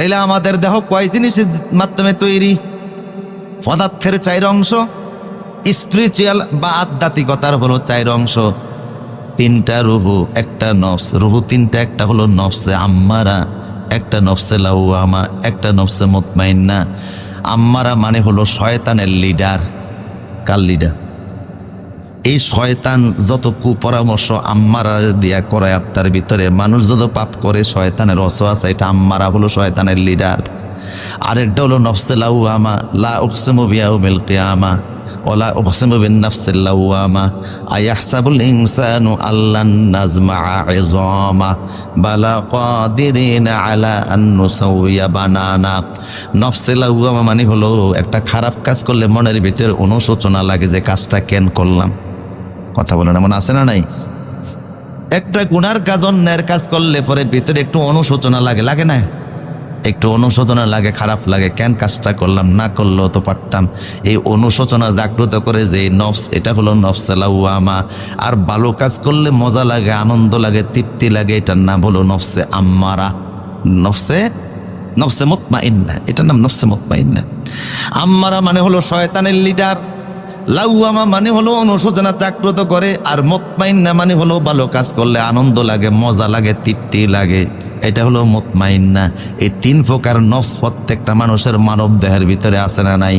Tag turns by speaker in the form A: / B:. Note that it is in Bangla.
A: তাইলে আমাদের দেহ কয় জিনিসের মাধ্যমে তৈরি? পদার্থের চাইর অংশ স্পিরিচুয়াল বা আধ্যাত্মিকতার হলো চাইর অংশ। তিনটা রুহু, একটা নফস। রুহু তিনটা, একটা হলো নফসে আম্মারা, একটা নফসে লাউয়ামা, একটা নফসে মুতমাইন্না। আম্মারা মানে হলো শয়তানের লিডার কার লিডার এই শয়তান যত কুপরামর্শ আম্মারা দিয়া করায় আপনার ভিতরে, মানুষ যত পাপ করে, শয়তানের রস আছে এটা আম্মারা হলো শয়তানের লিডার আর আরেকটা হলো নফসে লাউয়ামা, লা উকসিমু বিয়াউমিল কিয়ামা ওলা উকসিমু বিন নাফসিল লাউয়ামা। আয়াহসাবুল ইনসানু আল্লান নাজমা ইযামা বালা কাদিরিনা আলা আন নুসাউইয়া বানানা। নফসে লাউয়ামা মানে হলো একটা খারাপ কাজ করলে মনের ভিতরে অনুশোচনা লাগে যে কাজটা কেন করলাম। কথা বলেন, এমন আছে না নাই? একটা গুনার কাজ অন্যের কাজ করলে পরে ভিতরে একটু অনুশোচনা লাগে লাগে না? একটু অনুশোচনা লাগে, খারাপ লাগে, কেন কাজটা করলাম, না করলেও তো পারতাম। এই অনুশোচনা জাগ্রত করে যে নফস, এটা হলো নফসেলাউয়ামা আর ভালো কাজ করলে মজা লাগে, আনন্দ লাগে, তৃপ্তি লাগে, এটার নাম হলো নফসে আম্মারা। নফসে নফসে মুতমা ইন্না এটার নাম নফসে মুতমা ইন্না আম্মারা মানে হলো শয়তানের লিডার লাউয়ামা মানে হলো অনুশোচনা চাকরত করে, আর মতমাইন্না মানে হলো ভালো কাজ করলে আনন্দ লাগে, মজা লাগে, তৃপ্তি লাগে। এটা হলো মতমাইন্না। এই তিন প্রকার নফস প্রত্যেকটা মানুষের মানব দেহের ভিতরে আছে না নাই?